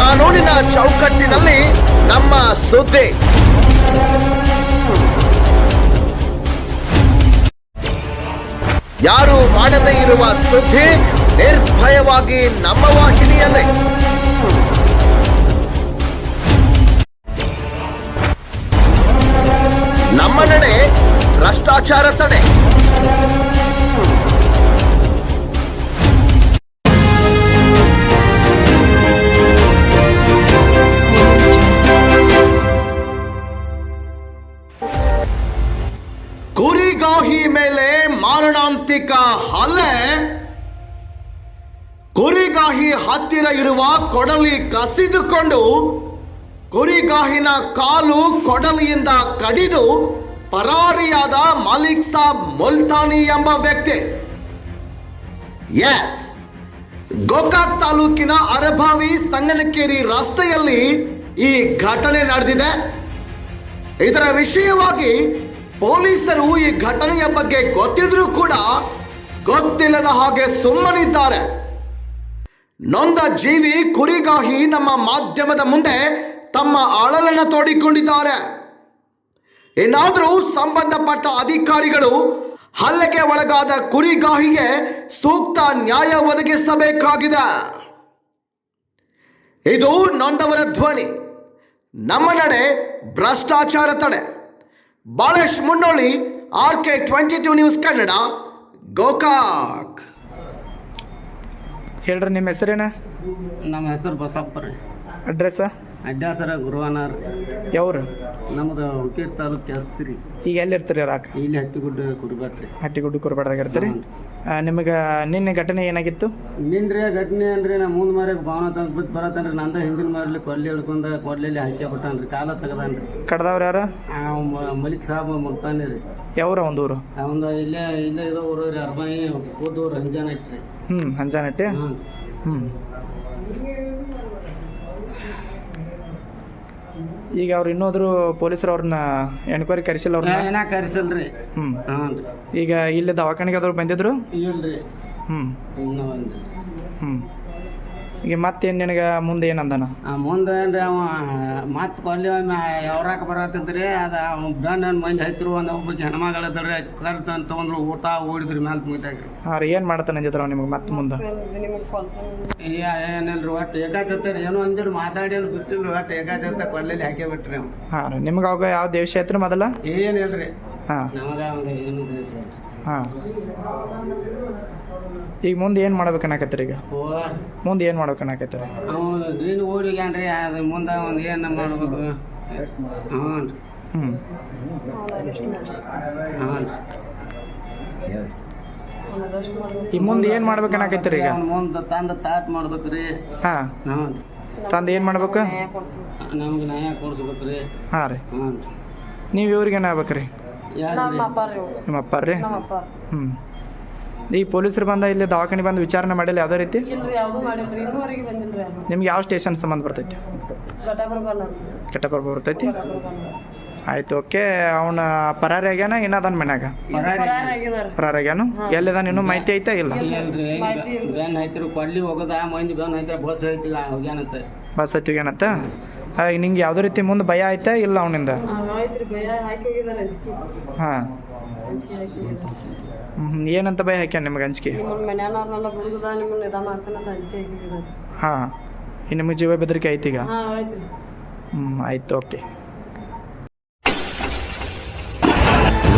ಕಾನೂನಿನ ಚೌಕಟ್ಟಿನಲ್ಲಿ ನಮ್ಮ ಸುದ್ದಿ. ಯಾರು ಮಾಡದೇ ಇರುವ ಸುದ್ದಿ ನಿರ್ಭಯವಾಗಿ ನಮ್ಮ ವಾಹಿನಿಯಲ್ಲೇ. ಕುರಿಗಾಹಿ ಮೇಲೆ ಮಾರಣಾಂತಿಕ ಹಲೆ ಕುರಿಗಾಹಿ ಹತ್ತಿರ ಇರುವ ಕೊಡಲಿ ಕಸಿದುಕೊಂಡು ಕುರಿಗಾಹಿನ ಕಾಲು ಕೊಡಲಿಯಿಂದ ಕಡಿದು ಪರಾರಿಯಾದ ಮಾಲಿಕ್ ಸಾಬ್ ಮುಲ್ತಾನಿ ಎಂಬ ವ್ಯಕ್ತಿ. ಎಸ್. ಗೋಕಾಕ್ ತಾಲೂಕಿನ ಅರಭಾವಿ ಸಂಗನಕೇರಿ ರಸ್ತೆಯಲ್ಲಿ ಈ ಘಟನೆ ನಡೆದಿದೆ. ಇದರ ವಿಷಯವಾಗಿ ಪೊಲೀಸರು ಈ ಘಟನೆಯ ಬಗ್ಗೆ ಗೊತ್ತಿದ್ರೂ ಕೂಡ ಗೊತ್ತಿಲ್ಲದ ಹಾಗೆ ಸುಮ್ಮನಿದ್ದಾರೆ. ನೊಂದ ಜೀವಿ ಕುರಿಗಾಹಿ ನಮ್ಮ ಮಾಧ್ಯಮದ ಮುಂದೆ ತಮ್ಮ ಅಳಲನ್ನು ತೋಡಿಕೊಂಡಿದ್ದಾರೆ. ಏನಾದರೂ ಸಂಬಂಧಪಟ್ಟ ಅಧಿಕಾರಿಗಳು ಹಲ್ಲೆಗೆ ಒಳಗಾದ ಕುರಿಗಾಹಿಗೆ ಸೂಕ್ತ ನ್ಯಾಯ ಒದಗಿಸಬೇಕಾಗಿದೆ. ಇದು ನೊಂದವರ ಧ್ವನಿ. ನಮ್ಮ ನಡೆ ಭ್ರಷ್ಟಾಚಾರ ತಡೆ. Balesh Munnoli R K twenty two news Kannada Gokak. ಹೇಳ್ರಿ ನಿಮ್ಮ ಹೆಸರೇನ? ನಮ್ಮ ಹೆಸರು ಬಸಪ್ಪ ರೀ. ಅಡ್ರೆಸ್ಸ ಅಡ್ಡಾಸರ ಗುರುವಾನಾರ್. ಯಾವ್ರು? ನಮ್ದು ಹುಕ್ಕೇರಿ ತಾಲೂಕು ಜಾಸ್ತಿ ರೀ ಈಗ ಎಲ್ಲಿರ್ತೀರಿ ರಾಕ? ಇಲ್ಲಿ ಹಟ್ಟಿಗುಡ್ಡ ಕುರುಬಾಟ್ರಿ. ಹಟ್ಟಿಗುಡ್ಡ ಕುರ್ಬಾಡ್ದಾಗ ಇರ್ತೀರಿ? ನಿಮಗೆ ನಿನ್ನೆ ಘಟನೆ ಏನಾಗಿತ್ತು? ನಿನ್ರಿ ಘಟನೆ ಅಂದ್ರೆ ನಾ ಮುಂದ್ ಮಾರ್ಯಾಗ ಭಾವನ ತಂದು ಬಿಟ್ಟು ಬರತ್ತನ್ರಿ. ನಂದ ಹಿಂದಿನ ಮಾರ್ಲಿ ಕೊಡ್ಲಿ ಹಿಡ್ಕೊಂಡ ಹಾಕಿ ಹಾಕ್ಯಾಬಿಟ್ಟಾನ್ರಿ ಕಾಲ ತೆಗದಾನ್ರಿ. ಕಡ್ದವ್ರು ಯಾರು? ಮಲಿಕ್ ಸಾಬ್ ಮುಗ್ತಾನೆ ರೀ ಯಾವ್ರ ಒಂದು ಊರು ಅವಂದ ಇಲ್ಲೇ ಇಲ್ಲೇ ಇದೋ ಊರು ರೀ ಅರ್ಬಾಯಿ ಕೂದೂರು ರಂಜಾನ ಇಟ್ರಿ ಹ್ಞೂ ಹಂಜಾನಟ್ಟಿ ಹ್ಞೂ ಹ್ಞೂ ಈಗ ಅವ್ರು ಇನ್ನೋದ್ರು ಪೊಲೀಸರು ಅವ್ರನ್ನ ಎನ್ಕ್ವೈರಿ ಕರೆಸಿಲ್ಲ ಅವ್ರನ್ನ? ಏನ ಕರಿಸಲ್ರಿ. ಹ್ಞೂ ಈಗ ಇಲ್ಲಿ ದವಾಖಾನೆಗೆ ಬಂದಿದ್ರು? ಇಲ್ರಿ. ಒಂದು. ಹ್ಞೂ ಈಗ ಮತ್ತೇನು ನಿನಗೆ ಮುಂದೆ ಏನಂದನ? ಮುಂದೆ ಏನ್ರಿ ಅವ ಮತ್ತೆ ಕೊಲ್ಲಿ ಒಮ್ಮೆ ಯಾವ್ರಾಕ ಬರತ್ತಿದ್ರಿ ಅದ ಅವ್ನ ಬೆನ್ನ ಮಂದಿ ಹತ್ತಿರು ಒಂದು ಒಬ್ಬಕ್ಕೆ ಕರ್ದು ಕರ್ತ ತಗೊಂಡ್ರು ಊಟ ಓಡಿದ್ರಿ ಮ್ಯಾಲ್ ಮುಗಿತಾಗ್ರಿ ಹಾಂ ರೀ ಏನು ಮಾಡ್ತಾನೆ ಅಂದಿದ್ರು ನಿಮಗೆ ಮತ್ತೆ ಮುಂದೆ? ಏ ಏನಿಲ್ರಿ ಒಟ್ಟು ಏಕಾಚತ್ತರ ಏನೋ ಅಂದಿರು ಮಾತಾಡಿ ಬಿಟ್ಟಿಲ್ರಿ ಒಟ್ಟು ಏಕಾಚತ್ತ ಕೊಲ್ಲಲ್ಲಿ ಹಾಕಿ ಬಿಟ್ರಿ ಅವ್ನು ಹಾಂ ರೀ ನಿಮ್ಗೆ ಅವಾಗ ಯಾವ ದೇಶ ಐತ್ರಿ ಮೊದಲ? ಏನಿಲ್ರಿ ಹಾಂ. ನಮಗ ಹಾಂ. ಈಗ ಮುಂದೆ ಏನು ಮಾಡ್ಬೇಕನ್ನಕತ್ತೀರಿ ಈಗ? ಓ ಮುಂದೆ ಏನು ಮಾಡ್ಬೇಕನ್ನಕತ್ತೀರಿ ಅವನು ನೀನು ಓಡಿಗ್ಯಾನ್ರಿ ಅದು ಮುಂದೆ ಒಂದು ಏನು ಮಾಡ್ಬೇಕು? ಹ್ಞೂ ರೀ ಹ್ಞೂ ಹ್ಞೂ ರೀ ಈಗ ಮುಂದೆ ಏನು ಮಾಡ್ಬೇಕನ್ನಕತ್ತೀರಿ ಈಗ? ಅವ್ನ ಮುಂದೆ ತಂದು ತಾಟ್ ಮಾಡ್ಬೇಕ್ರಿ. ಹಾಂ. ಹ್ಞೂ ತಂದು ಏನು ಮಾಡ್ಬೇಕು? ನಮ್ಗೆ ನ್ಯಾಯ ಕೊಡ್ಸ್ಬೇಕ್ರಿ. ಹಾಂ ರೀ. ಹ್ಞೂ ನೀವು ಇವ್ರಿಗೆ ಏನು ಆಗ್ಬೇಕು ಅಪ್ಪಾರ್ರಿ ಯಾರು ನಿಮ್ಮ ಅಪ್ಪ ರೀ ಹ್ಞೂ ಈ ಪೊಲೀಸರು ಬಂದ ಇಲ್ಲಿ ದವಾಖಾನೆ ಬಂದು ವಿಚಾರಣೆ ಮಾಡಿಲ್ಲ ಯಾವುದೇ ರೀತಿ? ಇಲ್ರಿ ಯಾವ್ದು ಮಾಡಿಲ್ರಿ. ಇನ್ನೂವರೆಗೆ ಬಂದಿಲ್ರಿ ಅದು. ನಿಮ್ಗೆ ಯಾವ ಸ್ಟೇಷನ್ ಸಂಬಂಧ ಬರ್ತೈತಿ? ಕೆಟ್ಟ ಬರ್ತೈತಿ? ಆಯ್ತು ಓಕೆ. ಅವನ ಪರಾರಿ ಆಗ್ಯಾನ ಅದನ್ ಮನ್ಯಾಗ? ಪರಾರಿ ಆಗ್ಯಾನು? ಎಲ್ಲಿದಾನ ಇನ್ನು ಮಾಹಿತಿ ಐತಾ ಇಲ್ಲ? ಇಲ್ರಿ ಬೆನ್ ಐತ್ರಿ ಕೊಡ್ಲಿ ಹೋಗೋದ ಮಂದಿ ಬೆನ್ ಐತ್ರ ಬಸ್ ಐತಿ ಹೋಗ್ಯಾನಂತ. ಬಸ್ ನಿಂಗೆ ಯಾವುದೇ ರೀತಿ ಮುಂದೆ ಭಯ ಐತೆ ಇಲ್ಲ ಅವನಿಂದ? ಹಾಂ ಹ್ಞೂ ಏನಂತ ಭಯ ಹಾಕ್ಯಾನ ನಿಮ್ಗೆ ಅಂಜಿಕೆ? ಹಾ. ಇನ್ನು ನಿಮಗೆ ಜೀವ ಬೆದರಿಕೆ ಐತಿ ಈಗ? ಹ್ಞೂ ಆಯ್ತು ಓಕೆ.